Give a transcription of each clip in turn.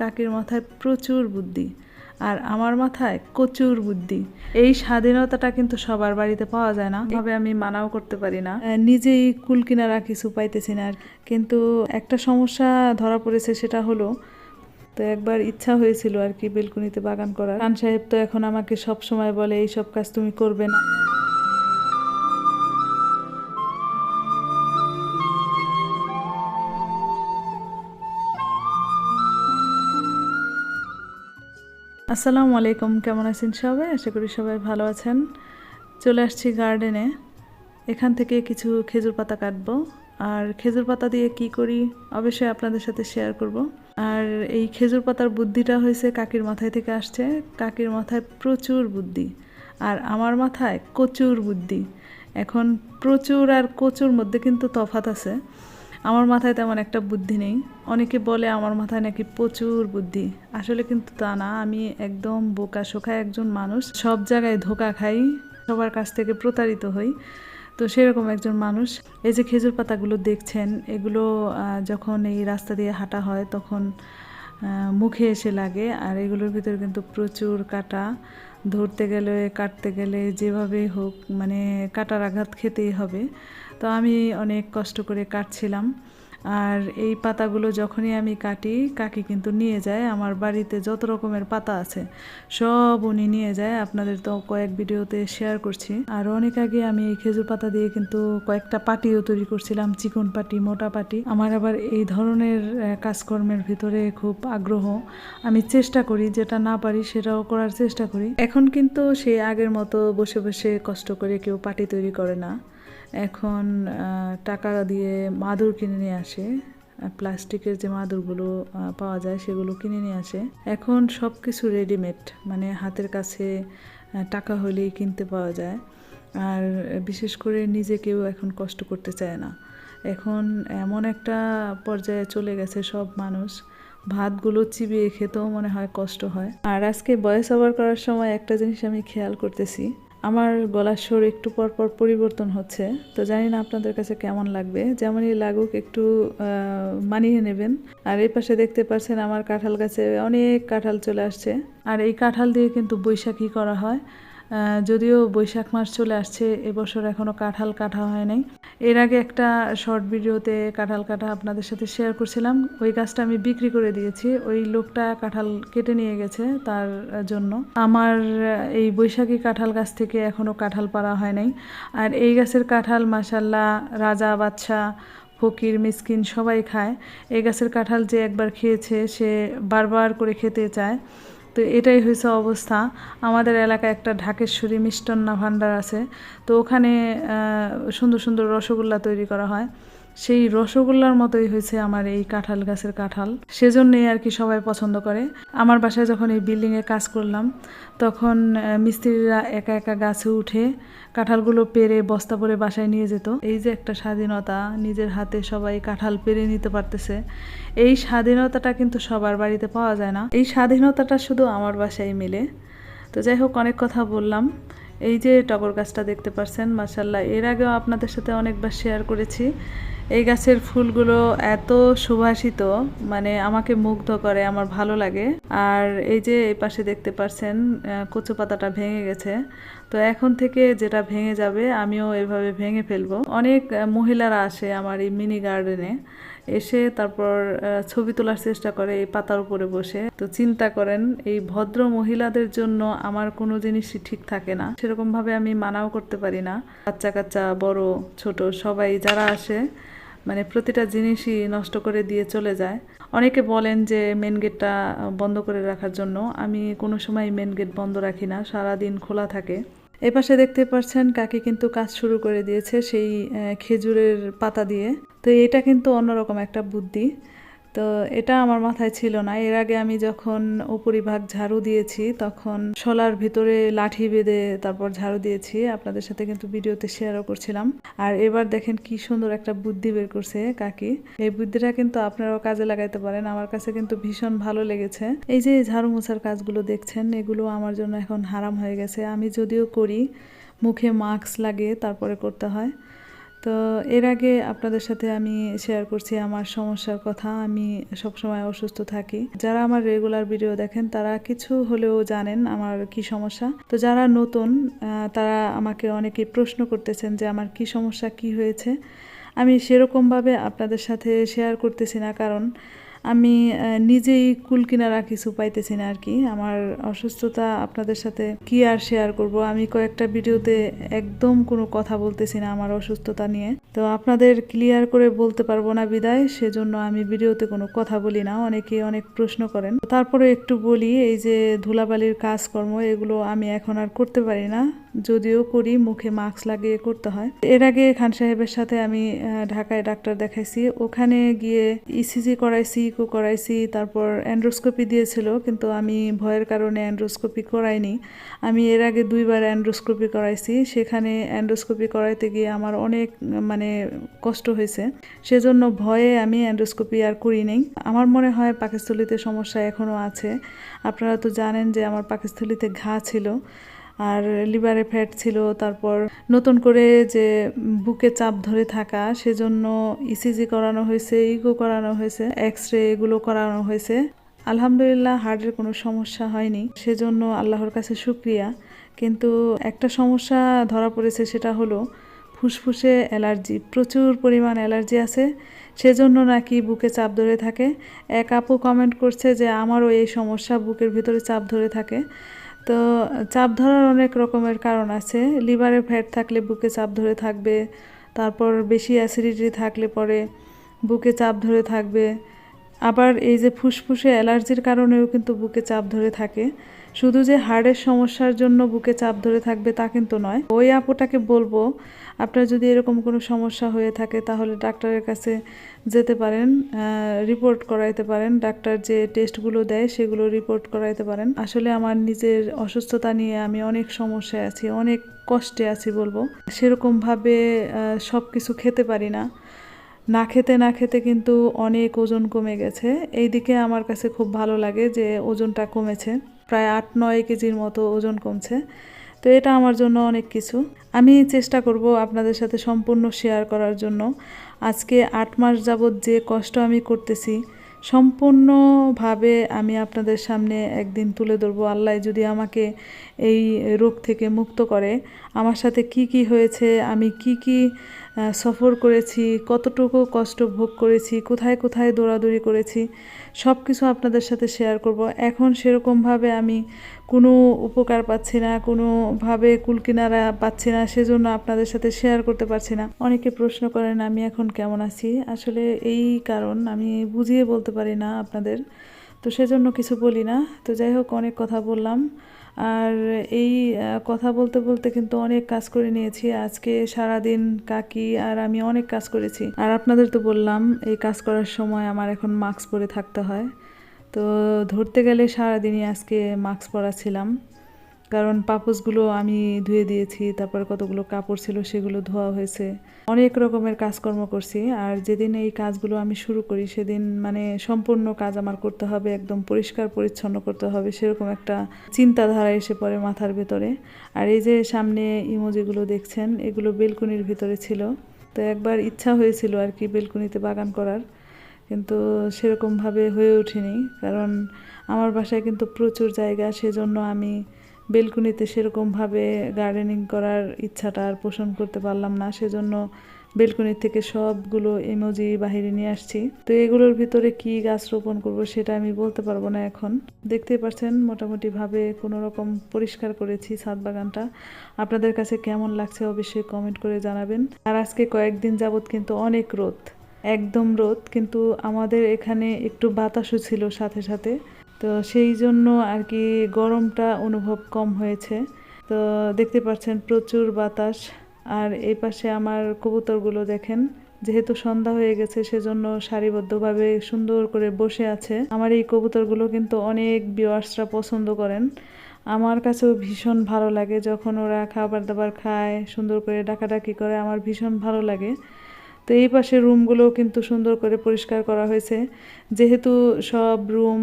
কাকির মাথায় প্রচুর বুদ্ধি আর আমার মাথায় কচুর বুদ্ধি। এই স্বাধীনতাটা কিন্তু সবার বাড়িতে পাওয়া যায় না। ভাবে আমি মানাও করতে পারি না। নিজেই কুল কিনারা কিছু পাইতেছি না আর কিন্তু একটা সমস্যা ধরা পড়েছে সেটা হলো, তো একবার ইচ্ছা হয়েছিল আর কি বেলকুনিতে বাগান করার। খান সাহেব তো এখন আমাকে সব সময় বলে এই সব কাজ তুমি করবে না। আসসালামু আলাইকুম, কেমন আছেন সবাই? আশা করি সবাই ভালো আছেন। চলে আসছি গার্ডেনে। এখান থেকে কিছু খেজুর পাতা কাটবো। আর খেজুর পাতা দিয়ে কি করি, অবশ্যই আপনাদের সাথে শেয়ার করব। আর এই খেজুর পাতার বুদ্ধিটা হয়েছে কাকির মাথায় থেকে আসছে। কাকির মাথায় প্রচুর বুদ্ধি। আর আমার মাথায় কচুর বুদ্ধি। এখন প্রচুর আর কচুর মধ্যে কিন্তু তফাত আছে। আমার মাথায় তেমন একটা বুদ্ধি নেই। অনেকে বলে আমার মাথায় নাকি প্রচুর বুদ্ধি। আসলে কিন্তু তা না। আমি একদম বোকা শোকা একজন মানুষ। সব জায়গায় ধোকা খাই। সবার কাছ থেকে প্রতারিত হই। তো সেরকম একজন মানুষ। এই যে খেজুর পাতাগুলো দেখছেন, এগুলো যখন এই রাস্তা দিয়ে হাঁটা হয় তখন মুখে এসে লাগে। আর এগুলোর ভিতরে কিন্তু প্রচুর কাটা। ধরতে গেলে, কাটতে গেলে যেভাবে হোক মানে কাটার আঘাত খেতেই হবে। তো আমি অনেক কষ্ট করে কাটছিলাম। আর এই পাতাগুলো যখনই আমি কাটি, কাকি কিন্তু নিয়ে যায়। আমার বাড়িতে যত রকমের পাতা আছে, সব উনি নিয়ে যায়। আপনাদের তো কয়েক ভিডিওতে শেয়ার করছি। আর অনেক আগে আমি এই খেজুর পাতা দিয়ে কিন্তু কয়েকটা পাটিও তৈরি করছিলাম, চিকন পাটি, মোটা পাটি। আমার আবার এই ধরনের কাজকর্মের ভিতরে খুব আগ্রহ। আমি চেষ্টা করি, যেটা না পারি সেটাও করার চেষ্টা করি। এখন কিন্তু সে আগের মতো বসে বসে কষ্ট করে কেউ পাটি তৈরি করে না। এখন টাকা দিয়ে মাদুর কিনে নিয়ে আসে। প্লাস্টিকের যে মাদুরগুলো পাওয়া যায়, সেগুলো কিনে নিয়ে আসে। এখন সব কিছু রেডিমেড মানে হাতের কাছে টাকা হলেই কিনতে পাওয়া যায়। আর বিশেষ করে নিজে কেউ এখন কষ্ট করতে চায় না। এখন এমন একটা পর্যায়ে চলে গেছে সব মানুষ। ভাতগুলো চিবিয়ে খেতেও মনে হয় কষ্ট হয়। আর আজকে বয়স ওভার করার সময় একটা জিনিস আমি খেয়াল করতেছি। আমার গলার সুর একটু পর পর পরিবর্তন হচ্ছে। তো জানি না আপনাদের কাছে কেমন লাগবে। যেমনই লাগুক একটু মানিয়ে নেবেন। আর এই পাশে দেখতে পাচ্ছেন আমার কাঁঠাল গাছে অনেক কাঁঠাল চলে আসছে। আর এই কাঁঠাল দিয়ে কিন্তু বৈশাখী করা হয়। যদিও বৈশাখ মাস চলে আসছে, এবছর এখনও কাঁঠাল কাটা হয় নাই। এর আগে একটা শর্ট ভিডিওতে কাঁঠাল কাটা আপনাদের সাথে শেয়ার করছিলাম। ওই গাছটা আমি বিক্রি করে দিয়েছি। ওই লোকটা কাঁঠাল কেটে নিয়ে গেছে তার জন্য। আমার এই বৈশাখী কাঁঠাল গাছ থেকে এখনও কাঁঠাল পাড়া হয় নাই। আর এই গাছের কাঁঠাল মাসাল্লাহ রাজা বাচ্চা ফকির, মিসকিন সবাই খায়। এই গাছের কাঁঠাল যে একবার খেয়েছে, সে বারবার করে খেতে চায়। তো এটাই হয়েছে অবস্থা। আমাদের এলাকায় একটা ঢাকেশ্বরী মিষ্টান্না ভাণ্ডার আছে। তো ওখানে সুন্দর সুন্দর রসগোল্লা তৈরি করা হয়। সেই রসগোল্লার মতোই হয়েছে আমার এই কাঁঠাল গাছের কাঁঠাল। সেজন্যই আর কি সবাই পছন্দ করে। আমার বাসায় যখন এই বিল্ডিংয়ে কাজ করলাম, তখন মিস্ত্রিরা একা একা গাছে উঠে কাঁঠালগুলো পেরে বস্তা করে বাসায় নিয়ে যেত। এই যে একটা স্বাধীনতা, নিজের হাতে সবাই কাঁঠাল পেরে নিতে পারতেছে। এই স্বাধীনতাটা কিন্তু সবার বাড়িতে পাওয়া যায় না। এই স্বাধীনতাটা শুধু আমার বাসায় মিলে। তো যাই হোক, অনেক কথা বললাম। এই যে টগর গাছটা দেখতে পাচ্ছেন মাসাল্লাহ এর আগেও আপনাদের সাথে অনেকবার শেয়ার করেছি। এই গাছের ফুলগুলো এত সুভাষিত মানে আমাকে মুগ্ধ করে, আমার ভালো লাগে। আর এই যে এই পাশে দেখতে পাচ্ছেন কচু পাতাটা ভেঙে গেছে। তো এখন থেকে যেটা ভেঙে যাবে, আমিও এভাবে ভেঙে ফেলব। অনেক মহিলারা আসে আমার এই মিনি গার্ডেনে এসে তারপর ছবি তোলার চেষ্টা করে এই পাতার উপরে বসে। তো চিন্তা করেন, এই ভদ্র মহিলাদের জন্য আমার কোনো জিনিসই ঠিক থাকে না। সেরকম ভাবে আমি মানাও করতে পারি না। বাচ্চা কাচ্চা, বড়, ছোট, সবাই যারা আসে মানে প্রতিটা জিনিসই নষ্ট করে দিয়ে চলে যায়। অনেকে বলেন যে মেন গেটটা বন্ধ করে রাখার জন্য। আমি কোনো সময় মেন গেট বন্ধ রাখি না সারা দিন খোলা থাকে। এপাশে দেখতে পাচ্ছেন কাকি কিন্তু কাজ শুরু করে দিয়েছে সেই খেজুরের পাতা দিয়ে। তো এটা কিন্তু অন্যরকম একটা বুদ্ধি। তো এটা আমার মাথায় ছিল না। এর আগে আমি যখন উপরিভাগ ঝাড়ু দিয়েছি, তখন শোলার ভিতরে লাঠি বেঁধে তারপর ঝাড়ু দিয়েছি। আপনাদের সাথে কিন্তু ভিডিওতে শেয়ারও করছিলাম। আর এবার দেখেন কি সুন্দর একটা বুদ্ধি বের করছে কাকি। এই বুদ্ধিটা কিন্তু আপনারাও কাজে লাগাইতে পারেন। আমার কাছে কিন্তু ভীষণ ভালো লেগেছে। এই যে ঝাড়ু মোছার কাজগুলো দেখছেন, এগুলো আমার জন্য এখন হারাম হয়ে গেছে। আমি যদিও করি, মুখে মাস্ক লাগিয়ে তারপরে করতে হয়। তো এর আগে আপনাদের সাথে আমি শেয়ার করছি আমার সমস্যার কথা। আমি সবসময় অসুস্থ থাকি। যারা আমার রেগুলার ভিডিও দেখেন, তারা কিছু হলেও জানেন আমার কি সমস্যা। তো যারা নতুন তারা আমাকে অনেকে প্রশ্ন করতেছেন যে আমার কি সমস্যা, কি হয়েছে? আমি সেরকমভাবে আপনাদের সাথে শেয়ার করতেছি না, কারণ আমি নিজেই কুল কিনারা কিছু পাইতেছি না আর কি আমার অসুস্থতা আপনাদের সাথে কি আর শেয়ার করব? আমি কয়েকটা ভিডিওতে একদম কোনো কথা বলতেছি না আমার অসুস্থতা নিয়ে। তো আপনাদের ক্লিয়ার করে বলতে পারব না বিদায়, সেজন্য আমি ভিডিওতে কোনো কথা বলি না। অনেকে অনেক প্রশ্ন করেন। তারপরে একটু বলি, এই যে ধুলাবালির কাজকর্ম, এগুলো আমি এখন আর করতে পারি না। যদিও করি, মুখে মাস্ক লাগিয়ে করতে হয়। এর আগে খান সাহেবের সাথে আমি ঢাকায় ডাক্তার দেখাইছি। ওখানে গিয়ে ইসিজি করাইছি ইকো করাইছি, তারপর অ্যান্ড্রোস্কোপি দিয়েছিল, কিন্তু আমি ভয়ের কারণে অ্যান্ড্রোস্কোপি করাইনি। আমি এর আগে দুইবার অ্যান্ড্রোস্কোপি করাইছি। সেখানে অ্যান্ড্রোস্কোপি করাইতে গিয়ে আমার অনেক মানে কষ্ট হয়েছে। সেজন্য ভয়ে আমি অ্যান্ড্রোস্কোপি আর করি নেই। আমার মনে হয় পাকস্থলিতে সমস্যা এখনও আছে। আপনারা তো জানেন যে আমার পাকস্থলিতে ঘা ছিল। আর লিভারে ফ্যাট ছিল, তারপর নতুন করে যে বুকে চাপ ধরে থাকা, সেজন্য ইসিজি করানো হয়েছে ইগো করানো হয়েছে এক্স রে এগুলো করানো হয়েছে। আলহামদুলিল্লাহ হার্টের কোনো সমস্যা হয়নি, সেজন্য আল্লাহর কাছে শুক্রিয়া। কিন্তু একটা সমস্যা ধরা পড়েছে, সেটা হলো ফুসফুসে অ্যালার্জি, প্রচুর পরিমাণ অ্যালার্জি আছে, সেজন্য নাকি বুকে চাপ ধরে থাকে। এক আপু কমেন্ট করছে যে, আমারও এই সমস্যা, বুকের ভিতরে চাপ ধরে থাকে। তো চাপ ধরার অনেক রকমের কারণ আছে। লিভারে ফ্যাট থাকলে বুকে চাপ ধরে থাকবে, তারপর বেশি অ্যাসিডিটি থাকলে পরে বুকে চাপ ধরে থাকবে। আবার এই যে ফুসফুসে অ্যালার্জির কারণেও কিন্তু বুকে চাপ ধরে থাকে। শুধু যে হাড়ের সমস্যার জন্য বুকে চাপ ধরে থাকবে তা কিন্তু নয়। ওই আপুটাকে বলব, আপনার যদি এরকম কোনো সমস্যা হয়ে থাকে তাহলে ডাক্তারের কাছে যেতে পারেন রিপোর্ট করাইতে পারেন। ডাক্তার যে টেস্টগুলো দেয় সেগুলো রিপোর্ট করাইতে পারেন। আসলে আমার নিজের অসুস্থতা নিয়ে আমি অনেক সমস্যায় আছি, অনেক কষ্টে আছি বলব। সেরকমভাবে সব কিছু খেতে পারি না। না খেতে না খেতে কিন্তু অনেক ওজন কমে গেছে। এইদিকে আমার কাছে খুব ভালো লাগে যে ওজনটা কমেছে। প্রায় আট নয় কেজির মতো ওজন কমছে। তো এটা আমার জন্য অনেক কিছু। আমি চেষ্টা করব আপনাদের সাথে সম্পূর্ণ শেয়ার করার জন্য। আজকে আট মাস যাবৎ যে কষ্ট আমি করতেছি, সম্পূর্ণভাবে আমি আপনাদের সামনে একদিন তুলে ধরবো। আল্লাহ যদি আমাকে এই রোগ থেকে মুক্ত করে, আমার সাথে কি কি হয়েছে, আমি কি কি সফর করেছি, কতটুকু কষ্ট ভোগ করেছি, কোথায় কোথায় দৌড়াদৌড়ি করেছি সব কিছু আপনাদের সাথে শেয়ার করব। এখন সেরকমভাবে আমি কোনো উপকার পাচ্ছি না, কোনোভাবে কুলকিনারা পাচ্ছি না, সেজন্য আপনাদের সাথে শেয়ার করতে পারছি না। অনেকে প্রশ্ন করেন, আমি এখন কেমন আছি? আসলে এই কারণ আমি বুঝিয়ে বলতে পারি না আপনাদের, তো সেজন্য কিছু বলি না। তো যাই হোক, অনেক কথা বললাম। আর এই কথা বলতে বলতে কিন্তু অনেক কাজ করে নিয়েছি। আজকে সারাদিন কাকি আর আমি অনেক কাজ করেছি। আর আপনাদের তো বললাম, এই কাজ করার সময় আমার এখন মাস্ক পরে থাকতে হয়। তো ধরতে গেলে সারাদিনই আজকে মাস্ক পরা ছিলাম কারণ পাপোসগুলো আমি ধুয়ে দিয়েছি, তারপর কতগুলো কাপড় ছিল সেগুলো ধোয়া হয়েছে। অনেক রকমের কাজকর্ম করছি আর যেদিন এই কাজগুলো আমি শুরু করি সেদিন মানে সম্পূর্ণ কাজ আমার করতে হবে, একদম পরিষ্কার পরিচ্ছন্ন করতে হবে সেরকম একটা চিন্তাধারা এসে পড়ে মাথার ভেতরে। আর এই যে সামনে ইমোজিগুলো দেখছেন, এগুলো বেলকুনির ভিতরে ছিল। তো একবার ইচ্ছা হয়েছিল আর কি বেলকুনিতে বাগান করার, কিন্তু সেরকমভাবে হয়ে ওঠেনি। কারণ আমার বাসায় কিন্তু প্রচুর জায়গা, সেজন্য আমি বেলকুনিতে সেরকমভাবে গার্ডেনিং করার ইচ্ছাটা আর পোষণ করতে পারলাম না, সেজন্য বেলকুনির থেকে সবগুলো ইমোজি বাহিরে নিয়ে আসছি। তো এগুলোর ভিতরে কি গাছ রোপণ করব সেটা আমি বলতে পারব না এখন। দেখতেই পাচ্ছেন মোটামুটি ভাবে কোনো রকম পরিষ্কার করেছি ছাদ বাগানটা। আপনাদের কাছে কেমন লাগছে অবশ্যই কমেন্ট করে জানাবেন। আর আজকে কয়েকদিন যাবৎ কিন্তু অনেক রোদ, একদম রোদ, কিন্তু আমাদের এখানে একটু বাতাসও ছিল সাথে সাথে। তো সেই জন্য আর কি গরমটা অনুভব কম হয়েছে। তো দেখতে পাচ্ছেন প্রচুর বাতাস। আর এই পাশে আমার কবুতরগুলো দেখেন, যেহেতু সন্ধ্যা হয়ে গেছে, সেজন্য সারিবদ্ধভাবে সুন্দর করে বসে আছে। আমার এই কবুতরগুলো কিন্তু অনেক বিওয়ার্সরা পছন্দ করেন। আমার কাছেও ভীষণ ভালো লাগে যখন ওরা খাবার দাবার খায়, সুন্দর করে ডাকাডাকি করে, আমার ভীষণ ভালো লাগে। তো এই পাশে রুমগুলোও কিন্তু সুন্দর করে পরিষ্কার করা হয়েছে। যেহেতু সব রুম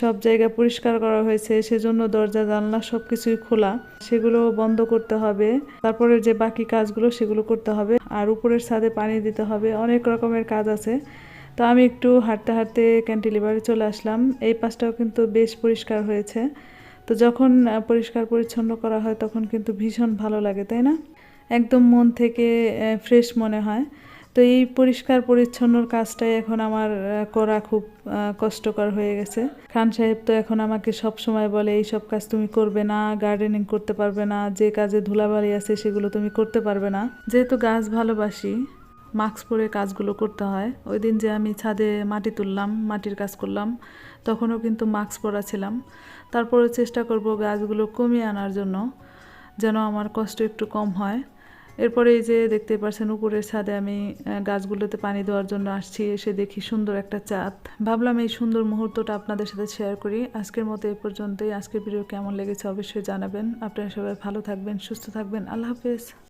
সব জায়গা পরিষ্কার করা হয়েছে, সেজন্য দরজা, জানলা সব কিছুই খোলা। সেগুলো বন্ধ করতে হবে। তারপরে যে বাকি কাজগুলো, সেগুলো করতে হবে। আর উপরের ছাদে পানি দিতে হবে। অনেক রকমের কাজ আছে। তো আমি একটু হাঁটতে হাঁটতে ক্যান্টিলিভারে চলে আসলাম। এই পাশটাও কিন্তু বেশ পরিষ্কার হয়েছে। তো যখন পরিষ্কার পরিচ্ছন্ন করা হয়, তখন কিন্তু ভীষণ ভালো লাগে, তাই না? একদম মন থেকে ফ্রেশ মনে হয়। তো এই পরিষ্কার পরিচ্ছন্নর কাজটাই এখন আমার করা খুব কষ্টকর হয়ে গেছে। খান সাহেব তো এখন আমাকে সব সময় বলে, এই সব কাজ তুমি করবে না গার্ডেনিং করতে পারবে না, যে কাজে ধুলাবালি আছে সেগুলো তুমি করতে পারবে না। যেহেতু গাছ ভালোবাসি, মাস্ক পরে কাজগুলো করতে হয়। ওই দিন যে আমি ছাদে মাটি তুললাম, মাটির কাজ করলাম, তখনও কিন্তু মাস্ক পরা ছিলাম। তারপরে চেষ্টা করব গাছগুলো কমিয়ে আনার জন্য, যেন আমার কষ্ট একটু কম হয়। এরপরে এই যে দেখতে পাচ্ছেন উপরের ছাদে আমি গাছগুলোতে পানি দেওয়ার জন্য আসছি। এসে দেখি সুন্দর একটা চাঁদ। ভাবলাম এই সুন্দর মুহূর্তটা আপনাদের সাথে শেয়ার করি। আজকের মতো এ পর্যন্তই। আজকের ভিডিও কেমন লেগেছে অবশ্যই জানাবেন। আপনারা সবাই ভালো থাকবেন, সুস্থ থাকবেন। আল্লাহ হাফেজ।